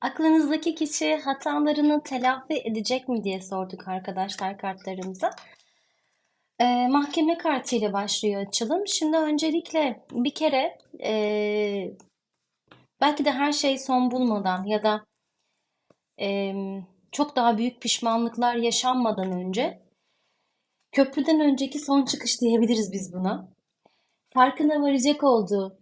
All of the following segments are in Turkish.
Aklınızdaki kişi hatalarını telafi edecek mi diye sorduk arkadaşlar kartlarımıza. Ee, mahkeme kartıyla başlıyor açılım. Şimdi öncelikle bir kere ee, belki de her şey son bulmadan ya da ee, çok daha büyük pişmanlıklar yaşanmadan önce köprüden önceki son çıkış diyebiliriz biz buna. Farkına varacak olduğu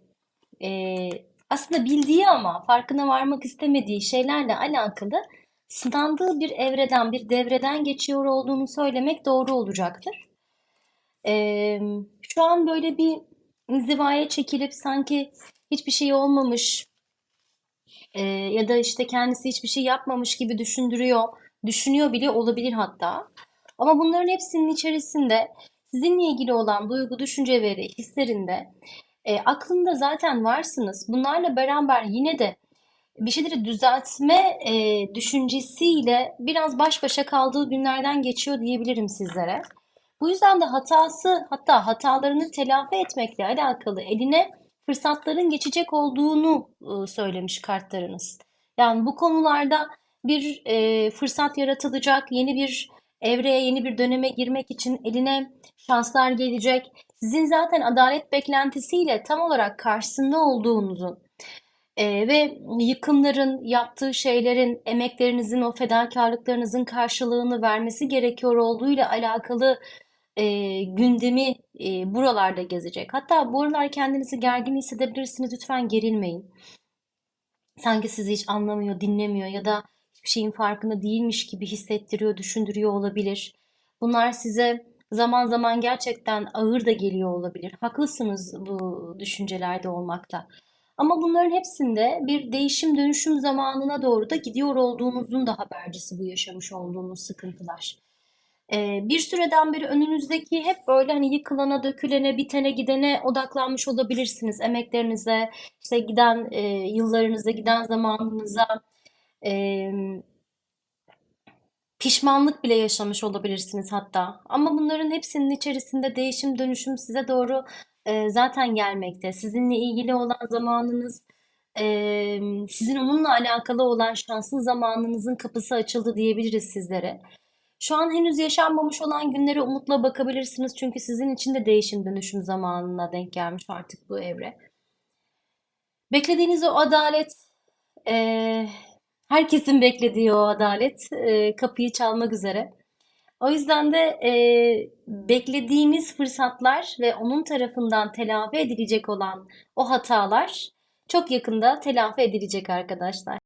ee, aslında bildiği ama farkına varmak istemediği şeylerle alakalı sınandığı bir evreden, bir devreden geçiyor olduğunu söylemek doğru olacaktır. Ee, şu an böyle bir inzivaya çekilip sanki hiçbir şey olmamış e, ya da işte kendisi hiçbir şey yapmamış gibi düşündürüyor, düşünüyor bile olabilir hatta. Ama bunların hepsinin içerisinde sizinle ilgili olan duygu, düşünce ve hislerinde e, aklında zaten varsınız. Bunlarla beraber yine de bir şeyleri düzeltme e, düşüncesiyle biraz baş başa kaldığı günlerden geçiyor diyebilirim sizlere. Bu yüzden de hatası hatta hatalarını telafi etmekle alakalı eline fırsatların geçecek olduğunu e, söylemiş kartlarınız. Yani bu konularda bir e, fırsat yaratılacak, yeni bir evreye, yeni bir döneme girmek için eline şanslar gelecek. Sizin zaten adalet beklentisiyle tam olarak karşısında olduğunuzun e, ve yıkımların, yaptığı şeylerin, emeklerinizin, o fedakarlıklarınızın karşılığını vermesi gerekiyor olduğuyla alakalı e, gündemi e, buralarda gezecek. Hatta bu aralar kendinizi gergin hissedebilirsiniz. Lütfen gerilmeyin. Sanki sizi hiç anlamıyor, dinlemiyor ya da hiçbir şeyin farkında değilmiş gibi hissettiriyor, düşündürüyor olabilir. Bunlar size zaman zaman gerçekten ağır da geliyor olabilir. Haklısınız bu düşüncelerde olmakta. Ama bunların hepsinde bir değişim dönüşüm zamanına doğru da gidiyor olduğunuzun da habercisi bu yaşamış olduğunuz sıkıntılar. Ee, bir süreden beri önünüzdeki hep böyle hani yıkılana, dökülene, bitene, gidene odaklanmış olabilirsiniz. Emeklerinize, işte giden e, yıllarınıza, giden zamanınıza, e, pişmanlık bile yaşamış olabilirsiniz hatta. Ama bunların hepsinin içerisinde değişim, dönüşüm size doğru e, zaten gelmekte. Sizinle ilgili olan zamanınız, e, sizin onunla alakalı olan şanslı zamanınızın kapısı açıldı diyebiliriz sizlere. Şu an henüz yaşanmamış olan günlere umutla bakabilirsiniz. Çünkü sizin için de değişim dönüşüm zamanına denk gelmiş artık bu evre. Beklediğiniz o adalet, e, herkesin beklediği o adalet e, kapıyı çalmak üzere. O yüzden de e, beklediğimiz fırsatlar ve onun tarafından telafi edilecek olan o hatalar çok yakında telafi edilecek arkadaşlar.